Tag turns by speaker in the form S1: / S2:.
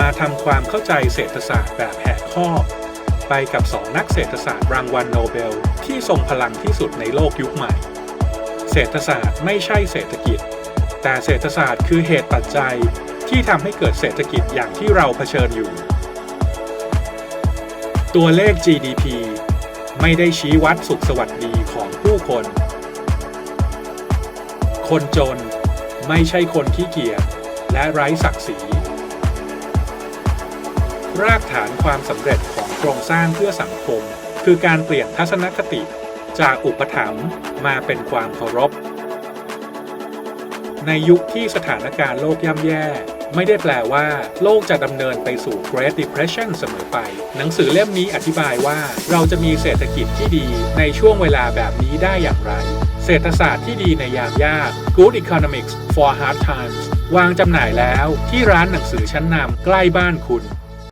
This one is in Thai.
S1: มาทำความเข้าใจเศรษฐศาสตร์แบบแหกข้อ ไปกับสองนักเศรษฐศาสตร์รางวัลโนเบล ที่ทรงพลังที่สุดในโลกยุคใหม่ เศรษฐศาสตร์ไม่ใช่เศรษฐกิจ แต่เศรษฐศาสตร์คือเหตุปัจจัยที่ทำให้เกิดเศรษฐกิจอย่างที่เราเผชิญอยู่ ตัวเลข GDP ไม่ได้ชี้วัดสุขสวัสดีของผู้คน คนจนไม่ใช่คนขี้เกียจและไร้ศักดิ์ศรี รากฐานความสำเร็จของโครงสร้างเพื่อสังคม คือการเปลี่ยนทัศนคติจากอุปถัมภ์มาเป็นความเคารพ ในยุคที่สถานการณ์โลกย่ำแย่ ไม่ได้แปลว่าโลกจะดำเนินไปสู่ Great Depression เสมอไป หนังสือเล่มนี้อธิบายว่าเราจะมีเศรษฐกิจที่ดีในช่วงเวลาแบบนี้ได้อย่างไร เศรษฐศาสตร์ที่ดีในยามยาก Good Economics for Hard Times วางจำหน่ายแล้วที่ร้านหนังสือชั้นนำใกล้บ้านคุณ